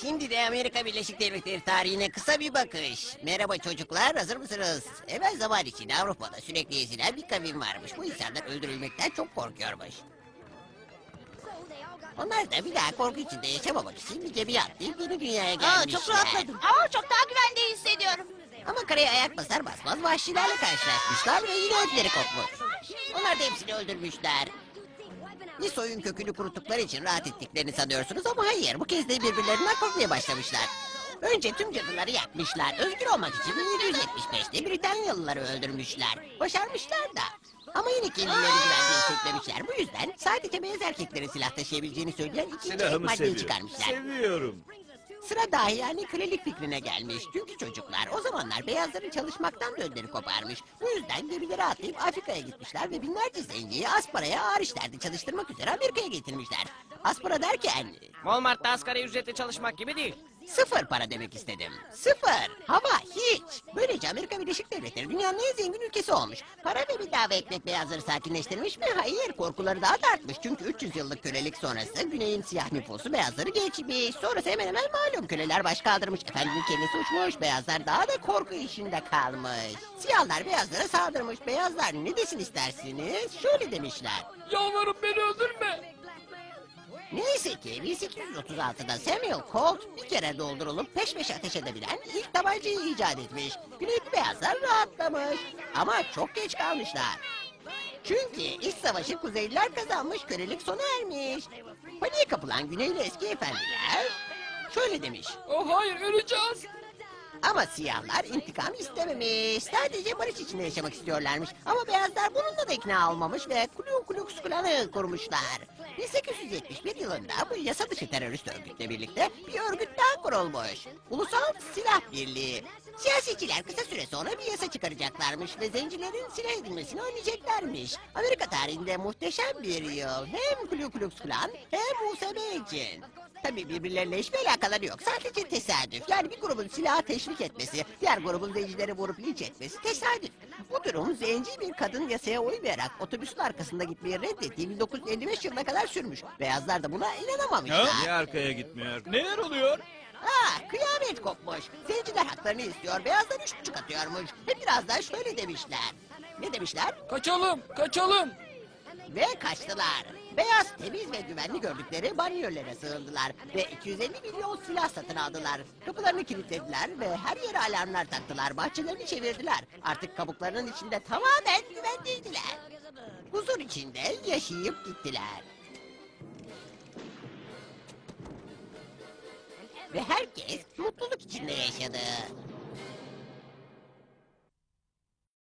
Şimdi de Amerika Birleşik Devletleri tarihine kısa bir bakış. Merhaba çocuklar, hazır mısınız? Evvel zaman için Avrupa'da sürekli ezilen bir kavim varmış. Bu insanlar öldürülmekten çok korkuyormuş. Onlar da bir daha korku içinde yaşamamak için bir gemiye atlayıp yeni dünyaya Aa, gelmişler. çok rahatladım. Aa, çok daha güvende hissediyorum. Ama karaya ayak basar basmaz vahşilerle karşılaşmışlar ve yine ödleri kopmuş. Onlar da hepsini öldürmüşler. Bir soyun kökünü kuruttukları için rahat ettiklerini sanıyorsunuz ama hayır bu kez de birbirlerinden korkmaya başlamışlar. Önce tüm cadıları yakmışlar. Özgür olmak için 1775'te Britanyalıları öldürmüşler. Başarmışlar da. Ama yine kendileri güvende hissetmemişler. Bu yüzden sadece beyaz erkeklerin silah taşıyabileceğini söyleyen ikinci ek Silahımı maddeyi seviyorum. çıkarmışlar. Seviyorum. Sıra dahi yani kölelik fikrine gelmiş. Çünkü çocuklar o zamanlar beyazların çalışmaktan da koparmış. Bu yüzden gemileri atlayıp Afrika'ya gitmişler ve binlerce zenciyi Aspara'ya ağır işlerde çalıştırmak üzere Amerika'ya getirmişler. Aspara derken Walmart'ta asgari ücretle çalışmak gibi değil. Sıfır para demek istedim. Sıfır. Hava hiç. Böylece Amerika Birleşik Devletleri dünyanın en zengin ülkesi olmuş. Para ve bedava ekmek beyazları sakinleştirmiş mi? Hayır. Korkuları daha da artmış. Çünkü 300 yıllık kölelik sonrası güneyin siyah nüfusu beyazları geçmiş. Sonrası hemen hemen malum köleler baş kaldırmış. Efendinin kendisi uçmuş. Beyazlar daha da korku işinde kalmış. Siyahlar beyazlara saldırmış. Beyazlar ne desin istersiniz? Şöyle demişler. Yalvarırım beni öldürme. Neyse ki 1836'da Samuel Colt bir kere doldurulup peş peşe ateş edebilen ilk tabancayı icat etmiş. Güneyli beyazlar rahatlamış ama çok geç kalmışlar. Çünkü iç savaşı Kuzeyliler kazanmış, kölelik sona ermiş. Paniğe kapılan Güneyli eski efendiler şöyle demiş. Oh hayır öleceğiz. Ama siyahlar intikam istememiş. Sadece barış içinde yaşamak istiyorlarmış. Ama beyazlar bununla da ikna olmamış ve Ku Klux Klan'ı kurmuşlar. 1871 yılında bu yasa dışı terörist örgütle birlikte bir örgüt daha kurulmuş. Ulusal Silah Birliği. Siyasetçiler kısa süre sonra bir yasa çıkaracaklarmış ve zencilerin silah edilmesini önleyeceklermiş. Amerika tarihinde muhteşem bir yıl. Hem Ku Klux Klan hem USB için. Tabii birbirleriyle hiçbir alakaları yok. Sadece tesadüf. Yani bir grubun silahı teşvik etmesi, diğer grubun zencileri vurup linç etmesi tesadüf. Bu durum zenci bir kadın yasaya uymayarak otobüsün arkasında gitmeyi reddettiği 1955 yılına kadar sürmüş. Beyazlar da buna inanamamışlar. Niye arkaya gitmiyor? Neler oluyor? Ha, kıyamet kopmuş. Zenciler haklarını istiyor, beyazlar üç buçuk atıyormuş. Ve birazdan şöyle demişler. Ne demişler? Kaçalım kaçalım. Ve kaçtılar. Beyaz, temiz ve güvenli gördükleri banyolere sığındılar. Ve 250 milyon silah satın aldılar. Kapılarını kilitlediler ve her yere alarmlar taktılar. Bahçelerini çevirdiler. Artık kabuklarının içinde tamamen güvendeydiler. Huzur içinde yaşayıp gittiler. Ve herkes mutluluk içinde yaşadı.